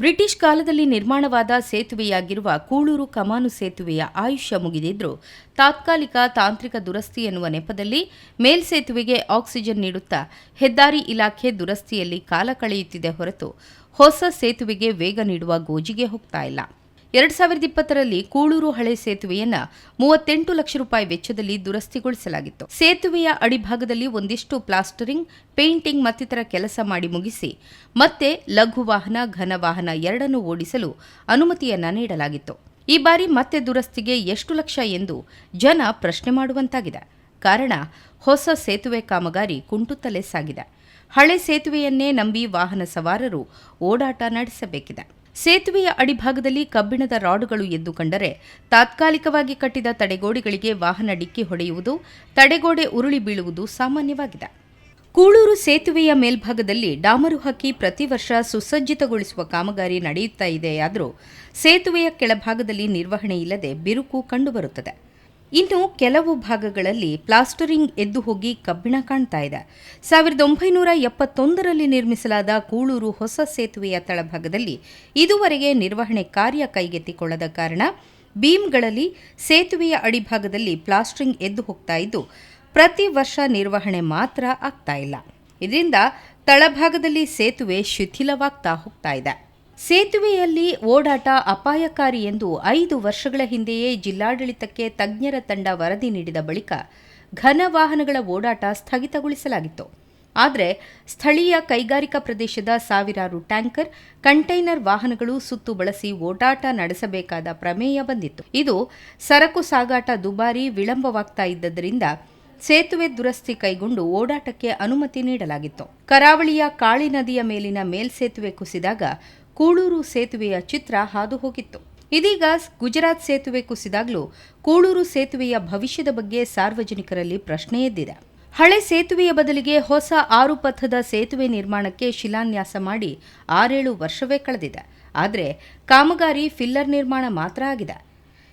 British ಕಾಲದಲ್ಲಿ ನಿರ್ಮಾಣವಾದ ಸೇತುವೆಯಾಗಿರುವ ಕೂಳೂರು ಕಮಾನು ಸೇತುವೆಯ ಆಯುಷ್ಯ ಮುಗಿದಿದ್ರೂ ತಾತ್ಕಾಲಿಕ ತಾಂತ್ರಿಕ ದುರಸ್ತಿ ಎನ್ನುವ ನೆಪದಲ್ಲಿ ಮೇಲ್ಸೇತುವೆಗೆ ಆಕ್ಸಿಜನ್ ನೀಡುತ್ತಾ ಹೆದ್ದಾರಿ ಇಲಾಖೆ ದುರಸ್ತಿಯಲ್ಲಿ ಕಾಲ ಕಳೆಯುತ್ತಿದೆ ಹೊರತು ಹೊಸ ಸೇತುವೆಗೆ ವೇಗ ನೀಡುವ ಗೋಜಿಗೆ ಹೋಗ್ತಾ ಇಲ್ಲ. ಎರಡ್ ಸಾವಿರದ ಇಪ್ಪತ್ತರಲ್ಲಿ ಕೂಳೂರು ಹಳೆ ಸೇತುವೆಯನ್ನ ಮೂವತ್ತೆಂಟು ಲಕ್ಷ ರೂಪಾಯಿ ವೆಚ್ಚದಲ್ಲಿ ದುರಸ್ತಿಗೊಳಿಸಲಾಗಿತ್ತು. ಸೇತುವೆಯ ಅಡಿಭಾಗದಲ್ಲಿ ಒಂದಿಷ್ಟು ಪ್ಲಾಸ್ಟರಿಂಗ್, ಪೇಂಟಿಂಗ್ ಮತ್ತಿತರ ಕೆಲಸ ಮಾಡಿ ಮುಗಿಸಿ, ಮತ್ತೆ ಲಘು ವಾಹನ, ಘನ ವಾಹನ ಎರಡನ್ನೂ ಓಡಿಸಲು ಅನುಮತಿಯನ್ನ ನೀಡಲಾಗಿತ್ತು. ಈ ಬಾರಿ ಮತ್ತೆ ದುರಸ್ತಿಗೆ ಎಷ್ಟು ಲಕ್ಷ ಎಂದು ಜನ ಪ್ರಶ್ನೆ ಮಾಡುವಂತಾಗಿದೆ. ಕಾರಣ, ಹೊಸ ಸೇತುವೆ ಕಾಮಗಾರಿ ಕುಂಟುತ್ತಲೇ ಸಾಗಿದೆ. ಹಳೆ ಸೇತುವೆಯನ್ನೇ ನಂಬಿ ವಾಹನ ಸವಾರರು ಓಡಾಟ ನಡೆಸಬೇಕಿದೆ. ಸೇತುವೆಯ ಅಡಿಭಾಗದಲ್ಲಿ ಕಬ್ಬಿಣದ ರಾಡುಗಳು ಎದ್ದು ಕಂಡರೆ ತಾತ್ಕಾಲಿಕವಾಗಿ ಕಟ್ಟಿದ ತಡೆಗೋಡೆಗಳಿಗೆ ವಾಹನ ಡಿಕ್ಕಿ ಹೊಡೆಯುವುದು, ತಡೆಗೋಡೆ ಉರುಳಿ ಬೀಳುವುದು ಸಾಮಾನ್ಯವಾಗಿದೆ. ಕೂಳೂರು ಸೇತುವೆಯ ಮೇಲ್ಭಾಗದಲ್ಲಿ ಡಾಮರು ಹಾಕಿ ಪ್ರತಿ ವರ್ಷ ಸುಸಜ್ಜಿತಗೊಳಿಸುವ ಕಾಮಗಾರಿ ನಡೆಯುತ್ತಾ ಇದೆಯಾದರೂ ಸೇತುವೆಯ ಕೆಳಭಾಗದಲ್ಲಿ ನಿರ್ವಹಣೆ ಇಲ್ಲದೆ ಬಿರುಕು ಕಂಡುಬರುತ್ತದೆ. ಇನ್ನು ಕೆಲವು ಭಾಗಗಳಲ್ಲಿ ಪ್ಲಾಸ್ಟರಿಂಗ್ ಎದ್ದು ಹೋಗಿ ಕಬ್ಬಿಣ ಕಾಣ್ತಾ ಇದೆ. ಸಾವಿರದ ಒಂಬೈನೂರ ಎಪ್ಪತ್ತೊಂದರಲ್ಲಿ ನಿರ್ಮಿಸಲಾದ ಕೂಳೂರು ಹೊಸ ಸೇತುವೆಯ ತಳಭಾಗದಲ್ಲಿ ಇದುವರೆಗೆ ನಿರ್ವಹಣೆ ಕಾರ್ಯ ಕೈಗೆತ್ತಿಕೊಳ್ಳದ ಕಾರಣ ಬೀಮ್ಗಳಲ್ಲಿ ಸೇತುವೆಯ ಅಡಿಭಾಗದಲ್ಲಿ ಪ್ಲಾಸ್ಟರಿಂಗ್ ಎದ್ದು ಹೋಗ್ತಾ ಇದ್ದು, ಪ್ರತಿ ವರ್ಷ ನಿರ್ವಹಣೆ ಮಾತ್ರ ಆಗ್ತಾ ಇಲ್ಲ. ಇದರಿಂದ ತಳಭಾಗದಲ್ಲಿ ಸೇತುವೆ ಶಿಥಿಲವಾಗ್ತಾ ಹೋಗ್ತಾ ಇದೆ. ಸೇತುವೆಯಲ್ಲಿ ಓಡಾಟ ಅಪಾಯಕಾರಿ ಎಂದು ಐದು ವರ್ಷಗಳ ಹಿಂದೆಯೇ ಜಿಲ್ಲಾಡಳಿತಕ್ಕೆ ತಜ್ಞರ ತಂಡ ವರದಿ ನೀಡಿದ ಬಳಿಕ ಘನ ವಾಹನಗಳ ಓಡಾಟ ಸ್ಥಗಿತಗೊಳಿಸಲಾಗಿತ್ತು. ಆದರೆ ಸ್ಥಳೀಯ ಕೈಗಾರಿಕಾ ಪ್ರದೇಶದ ಸಾವಿರಾರು ಟ್ಯಾಂಕರ್, ಕಂಟೈನರ್ ವಾಹನಗಳು ಸುತ್ತು ಬಳಸಿ ಓಡಾಟ ನಡೆಸಬೇಕಾದ ಪ್ರಮೇಯ ಬಂದಿತ್ತು. ಇದು ಸರಕು ಸಾಗಾಟ ದುಬಾರಿ ವಿಳಂಬವಾಗ್ತಾ ಇದ್ದರಿಂದ ಸೇತುವೆ ದುರಸ್ತಿ ಕೈಗೊಂಡು ಓಡಾಟಕ್ಕೆ ಅನುಮತಿ ನೀಡಲಾಗಿತ್ತು. ಕರಾವಳಿಯ ಕಾಳಿ ನದಿಯ ಮೇಲಿನ ಮೇಲ್ಸೇತುವೆ ಕುಸಿದಾಗ ಕೂಳೂರು ಸೇತುವೆಯ ಚಿತ್ರ ಹಾದು ಹೋಗಿತ್ತು ಇದೀಗ ಗುಜರಾತ್ ಸೇತುವೆ ಕುಸಿದಾಗಲೂ ಕೂಳೂರು ಸೇತುವೆಯ ಭವಿಷ್ಯದ ಬಗ್ಗೆ ಸಾರ್ವಜನಿಕರಲ್ಲಿ ಪ್ರಶ್ನೆ ಎದ್ದಿದೆ. ಹಳೆ ಸೇತುವೆಯ ಬದಲಿಗೆ ಹೊಸ ಆರು ಪಥದ ಸೇತುವೆ ನಿರ್ಮಾಣಕ್ಕೆ ಶಿಲಾನ್ಯಾಸ ಮಾಡಿ ಆರೇಳು ವರ್ಷವೇ ಕಳೆದಿದೆ. ಆದರೆ ಕಾಮಗಾರಿ ಫಿಲ್ಲರ್ ನಿರ್ಮಾಣ ಮಾತ್ರ ಆಗಿದೆ.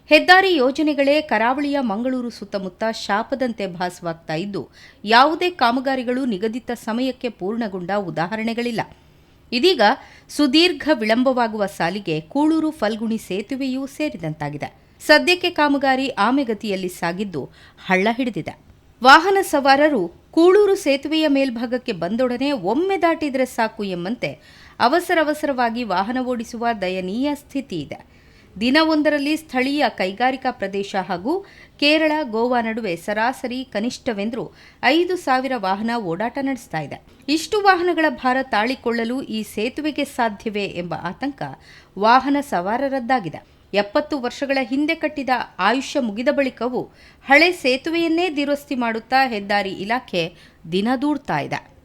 ಹೆದ್ದಾರಿ ಯೋಜನೆಗಳೇ ಕರಾವಳಿಯ ಮಂಗಳೂರು ಸುತ್ತಮುತ್ತ ಶಾಪದಂತೆ ಭಾಸವಾಗ್ತಾ ಇದ್ದು, ಯಾವುದೇ ಕಾಮಗಾರಿಗಳು ನಿಗದಿತ ಸಮಯಕ್ಕೆ ಪೂರ್ಣಗೊಂಡ ಉದಾಹರಣೆಗಳಿಲ್ಲ. ಇದೀಗ ಸುದೀರ್ಘ ವಿಳಂಬವಾಗುವ ಸಾಲಿಗೆ ಕೂಳೂರು ಫಲ್ಗುಣಿ ಸೇತುವೆಯೂ ಸೇರಿದಂತಾಗಿದೆ. ಸದ್ಯಕ್ಕೆ ಕಾಮಗಾರಿ ಆಮೆಗತಿಯಲ್ಲಿ ಸಾಗಿದ್ದು ಹಳ್ಳ ಹಿಡಿದಿದೆ. ವಾಹನ ಸವಾರರು ಕೂಳೂರು ಸೇತುವೆಯ ಮೇಲ್ಭಾಗಕ್ಕೆ ಬಂದೊಡನೆ ಒಮ್ಮೆ ದಾಟಿದರೆ ಸಾಕು ಎಂಬಂತೆ ಅವಸರವಸರವಾಗಿ ವಾಹನ ಓಡಿಸುವ ದಯನೀಯ ಸ್ಥಿತಿ ಇದೆ. ದಿನವೊಂದರಲ್ಲಿ ಸ್ಥಳೀಯ ಕೈಗಾರಿಕಾ ಪ್ರದೇಶ ಹಾಗೂ ಕೇರಳ, ಗೋವಾ ನಡುವೆ ಸರಾಸರಿ ಕನಿಷ್ಠವೆಂದರೂ ಐದು ಸಾವಿರ ವಾಹನ ಓಡಾಟ ನಡೆಸ್ತಾ ಇದೆ. ಇಷ್ಟು ವಾಹನಗಳ ಭಾರ ತಾಳಿಕೊಳ್ಳಲು ಈ ಸೇತುವೆಗೆ ಸಾಧ್ಯವೇ ಎಂಬ ಆತಂಕ ವಾಹನ ಸವಾರರದ್ದಾಗಿದೆ. ಎಪ್ಪತ್ತು ವರ್ಷಗಳ ಹಿಂದೆ ಕಟ್ಟಿದ ಆಯುಷ್ಯ ಮುಗಿದ ಬಳಿಕವೂ ಹಳೆ ಸೇತುವೆಯನ್ನೇ ದುರಸ್ತಿ ಮಾಡುತ್ತಾ ಹೆದ್ದಾರಿ ಇಲಾಖೆ ದಿನ ದೂಡ್ತಾ ಇದೆ.